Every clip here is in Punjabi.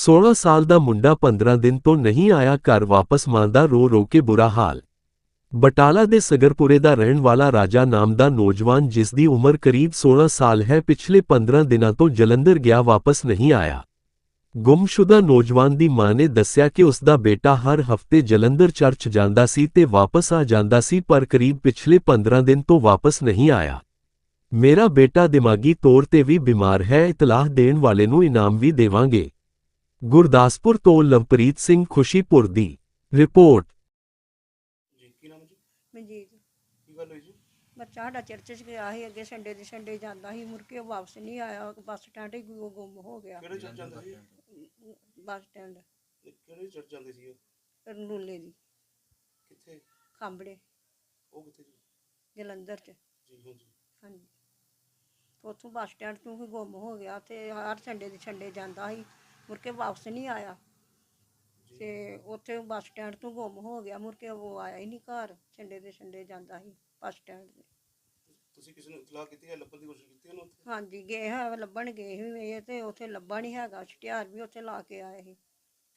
16 ਸਾਲ ਦਾ ਮੁੰਡਾ 15 ਦਿਨ ਤੋਂ ਨਹੀਂ ਆਇਆ ਘਰ ਵਾਪਸ ਮਾਂ ਦਾ ਰੋ ਰੋ ਕੇ ਬੁਰਾ ਹਾਲ। ਬਟਾਲਾ ਦੇ ਸਗਰਪੁਰੇ ਦਾ ਰਹਿਣ ਵਾਲਾ ਰਾਜਾ ਨਾਮ ਦਾ ਨੌਜਵਾਨ ਜਿਸ ਦੀ ਉਮਰ ਕਰੀਬ 16 ਸਾਲ ਹੈ ਪਿਛਲੇ 15 ਦਿਨਾਂ ਤੋਂ ਜਲੰਧਰ ਗਿਆ ਵਾਪਸ ਨਹੀਂ ਆਇਆ। ਗੁੰਮਸ਼ੁਦਾ ਨੌਜਵਾਨ ਦੀ ਮਾਂ ਨੇ ਦੱਸਿਆ ਕਿ ਉਸ ਦਾ ਬੇਟਾ ਹਰ ਹਫ਼ਤੇ ਜਲੰਧਰ ਚਰਚ ਜਾਂਦਾ ਸੀ ਤੇ ਵਾਪਸ ਆ ਜਾਂਦਾ ਸੀ ਪਰ ਕਰੀਬ ਪਿਛਲੇ 15 ਦਿਨ ਤੋਂ ਵਾਪਸ ਨਹੀਂ ਆਇਆ। ਮੇਰਾ ਬੇਟਾ ਦਿਮਾਗੀ ਤੌਰ ਤੇ ਵੀ ਬਿਮਾਰ ਹੈ, ਇਤਲਾਹ ਦੇਣ ਵਾਲੇ ਨੂੰ ਇਨਾਮ ਵੀ ਦੇਵਾਂਗੇ। ਗੁਰਦਾਸਪੁਰ ਤੋਂ ਲਵਪ੍ਰੀਤ ਸਿੰਘ ਖੁਸ਼ੀਪੁਰ ਦੀ ਰਿਪੋਰਟ। ਜੀ ਕੀ ਨਾਮ ਹੈ ਜੀ ਮਨਜੀਤ। ਕੀ ਗੱਲ ਹੋਈ ਜੀ ਬੱਚਾ ਸਾਡਾ ਚਰਚ 'ਚ ਗਿਆ ਸੀ ਅੱਗੇ ਸੰਡੇ ਦੇ ਸੰਡੇ ਜਾਂਦਾ ਸੀ ਮੁੜ ਕੇ ਉਹ ਵਾਪਸ ਨਹੀਂ ਆਇਆ ਬੱਸ ਸਟੈਂਡ ਹੀ ਉਹ ਗੁੰਮ ਹੋ ਗਿਆ। ਕਿਹੜੇ ਚਰਚ ਜਾਂਦੇ ਸੀ? Bus stand. ਇਹ ਕਿਹੜੇ ਚਰਚ ਜਾਂਦੇ ਸੀ ਉਹ? ਰਨੂਲੇ ਦੀ। ਕਿੱਥੇ? ਖਾਂਬੜੇ। ਉਹ ਕਿੱਥੇ ਜੀ ਜਲੰਧਰ 'ਚ। ਜੀ ਹਾਂ ਜੀ। ਹਾਂਜੀ। ਤੇ ਉੱਥੋਂ ਬੱਸ ਸਟੈਂਡ ਤੋਂ ਹੀ ਗੁੰਮ ਹੋ ਗਿਆ ਤੇ ਹਰ ਸੰਡੇ ਦੇ ਸੰਡੇ ਜਾਂਦਾ ਸੀ। ਮੁੜ ਕੇ ਵਾਪਸ ਨਹੀਂ ਆਇਆ। ਤੇ ਉੱਥੇ ਬੱਸ ਸਟੈਂਡ ਤੋਂ ਗੁੰਮ ਹੋ ਗਿਆ। ਮੁੜ ਕੇ ਉਹ ਆਇਆ ਹੀ ਨਹੀਂ ਘਰ। ਸੰਡੇ ਦੇ ਸੰਡੇ ਜਾਂਦਾ ਸੀ ਬੱਸ ਸਟੈਂਡ ਤੇ। ਤੁਸੀਂ ਕਿਸੇ ਨੂੰ ਇਤਲਾਹ ਕੀਤੀ ਹੈ ਲੱਭਣ ਦੀ ਕੋਸ਼ਿਸ਼ ਕੀਤੀ ਉਹਨੂੰ ਉੱਥੇ? ਹਾਂਜੀ ਗਏ ਹੈ ਲੱਭਣ ਗਏ ਸੀ। ਇਹ ਤੇ ਉੱਥੇ ਲੱਭਾ ਨਹੀਂ ਹੈਗਾ। ਛਟਿਆਰ ਵੀ ਉੱਥੇ ਲਾ ਕੇ ਆਏ ਸੀ।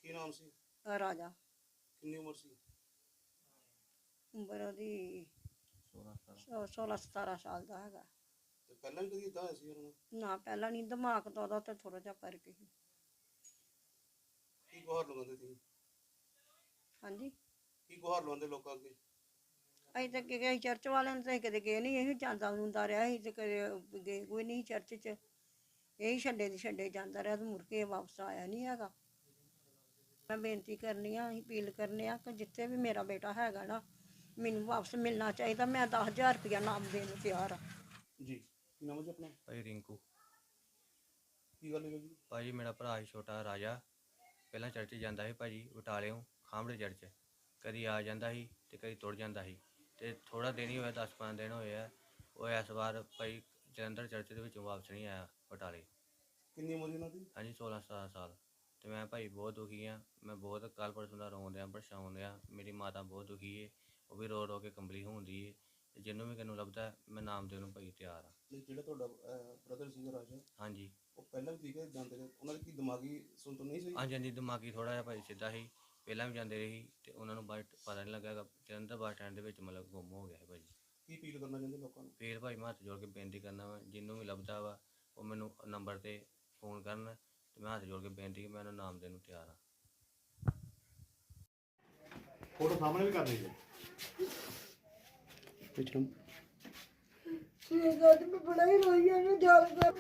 ਕੀ ਨਾਮ ਸੀ? ਅਹ ਰਾਜਾ। ਕਿੰਨੀ ਉਮਰ ਸੀ? ਉਮਰ ਉਹਦੀ 16 17 ਸਾਲ ਦਾ ਹੈਗਾ। ਤੇ ਪਹਿਲਾਂ ਵੀ ਕਦੀ ਇਦਾਂ ਹੋਇਆ ਸੀ ਉਹਨਾਂ ਨਾਲ? ਨਾ ਪਹਿਲਾਂ ਨਹੀਂ। ਦਿਮਾਗ ਤੋਂ ਉਹਦਾ ਤੇ ਥੋੜਾ ਜਿਹਾ ਫ਼ਰਕ ਸੀ। ਕੀ ਗੁਹਾਰ ਲਗਾਉਂਦੇ ਸੀ ਹਾਂਜੀ। ਕੀ ਗੁਹਾਰ ਲਗਾਉਂਦੇ ਲੋਕਾਂ ਅੱਗੇ? ਅਸੀਂ ਤਾਂ ਕਿ ਗਏ ਚਰਚ ਵਾਲਿਆਂ ਨੂੰ ਤਾਂ ਅਸੀਂ ਕਦੇ ਗਏ ਨਹੀਂ ਇਹ ਜਾਂਦਾ ਹੁੰਦਾ ਰਿਹਾ ਸੀ ਤੇ ਕਦੇ ਗਏ ਕੋਈ ਨਹੀਂ ਚਰਚ 'ਚ। ਇਹੀ ਛੱਡੇ ਦੀ ਛੱਡੇ ਜਾਂਦਾ ਰਿਹਾ ਤੇ ਮੁੜ ਕੇ ਵਾਪਸ ਆਇਆ ਨਹੀਂ ਹੈਗਾ। ਮੈਂ ਬੇਨਤੀ ਕਰਨੀ ਆ ਅਸੀਂ ਅਪੀਲ ਕਰਨੇ ਆ ਕਿ ਜਿੱਥੇ ਵੀ ਮੇਰਾ ਬੇਟਾ ਹੈਗਾ ਨਾ ਮੈਨੂੰ ਵਾਪਸ ਮਿਲਣਾ ਚਾਹੀਦਾ ਮੈਂ 10000 ਰੁਪਇਆ ਨਾਮ ਦੇਣ ਨੂੰ ਤਿਆਰ ਆ। ਜੀ ਕੀ ਨਾਮ ਹੈ ਜੀ ਆਪਣਾ? ਭਾਈ ਰਿੰਕੂ। ਕੀ ਗੱਲ ਹੋਈ ਜੀ? ਭਾਜੀ ਮੇਰਾ ਭਰਾ ਛੋਟਾ ਰਾਜਾ। ਪਹਿਲਾਂ ਚਰਚ ਜਾਂਦਾ ਸੀ ਭਾਜੀ ਬਟਾਲਿਓਂ ਖਾਂਬੜੇ ਚਰਚ ਕਦੀ ਆ ਜਾਂਦਾ ਸੀ ਤੇ ਕਦੀ ਤੁਰ ਜਾਂਦਾ ਸੀ। ਤੇ ਥੋੜਾ ਦਿਨ ਹੀ ਹੋਇਆ 10-15 ਦਿਨ ਹੋਏ ਆ। ਉਹ ਇਸ ਵਾਰ ਭਾਈ ਜਲੰਧਰ ਚਰਚ ਦੇ ਵਿੱਚੋਂ ਵਾਪਸ ਨਹੀਂ ਆਇਆ ਬਟਾਲੇ। ਕਿੰਨੀ ਉਮਰ ਸੀ ਉਹਨਾਂ ਦੀ? ਹਾਂਜੀ 16-17 ਸਾਲ। ਤੇ ਮੈਂ ਭਾਈ ਬਹੁਤ ਦੁਖੀ ਆ। ਮੈਂ ਬਹੁਤ ਕੱਲ ਪਰਸੋਂ ਦਾ ਰੋਣ ਡਿਆ ਪਰੇਸ਼ਾਨ ਆ। ਮੇਰੀ ਮਾਤਾ ਬਹੁਤ ਦੁਖੀ ਏ। ਉਹ ਵੀ ਰੋ ਰੋ ਕੇ ਕੰਬਲੀ ਹੁੰਦੀ ਏ। ਤੇ ਜਿਹਨੂੰ ਵੀ ਕਿਨੂੰ ਲੱਭਦਾ ਮੈਂ ਨਾਮ ਦੇਣ ਨੂੰ ਭਾਈ ਤਿਆਰ ਆ। ਜਿਹੜਾ ਤੁਹਾਡਾ ਬ੍ਰਦਰ ਸੀਗਾ ਰਾਜਾ? ਹਾਂਜੀ। ਉਹ ਪਹਿਲਾਂ ਵੀ ਠੀਕ ਜਾਂਦੇ ਰਹੇ। ਉਹਨਾਂ ਦੀ ਕੀ ਦਿਮਾਗੀ ਸੁਣਤ ਨਹੀਂ ਸੀ ਹਾਂਜੀ ਹਾਂਜੀ ਦਿਮਾਗੀ ਥੋੜਾ ਜਿਹਾ ਭਾਈ ਸਿੱਧਾ ਸੀ। ਪਹਿਲਾਂ ਵੀ ਜਾਂਦੇ ਰਹੀ ਤੇ ਉਹਨਾਂ ਨੂੰ ਬਾਅਦ 'ਚ ਪਤਾ ਨਹੀਂ ਲੱਗਾ ਕਿ ਜਲੰਧਰ ਬੱਸ ਸਟੈਂਡ ਦੇ ਵਿੱਚ ਮਤਲਬ ਗੁੰਮ ਹੋ ਗਿਆ ਹੈ ਭਾਜੀ। ਕੀ ਅਪੀਲ ਕਰਨਾ ਚਾਹੁੰਦੇ ਲੋਕਾਂ ਨੂੰ? ਫੇਰ ਭਾਈ ਮੈਂ ਹੱਥ ਜੋੜ ਕੇ ਬੇਨਤੀ ਕਰਨਾ ਵਾ ਜਿਹਨੂੰ ਵੀ ਲੱਭਦਾ ਵਾ ਉਹ ਮੈਨੂੰ ਨੰਬਰ ਤੇ ਫੋਨ ਕਰਨ ਤੇ ਮੈਂ ਹੱਥ ਜੋੜ ਕੇ ਬੇਨਤੀ ਕਿ ਮੈਂ ਉਹਨੂੰ ਨਾਮ ਦੇਣ ਨੂੰ ਤਿਆਰ ਹਾਂ। ਫੋਟੋ ਸਾਹਮਣੇ ਵੀ ਕਰਨੀ ਜੀ ਪਿਛਲੇ ਇਹ ਗੱਲ ਮੈਂ ਬੜਾ ਹੀ ਰੋਈ ਆ ਮੈਂ ਜਾਲ ਕਰ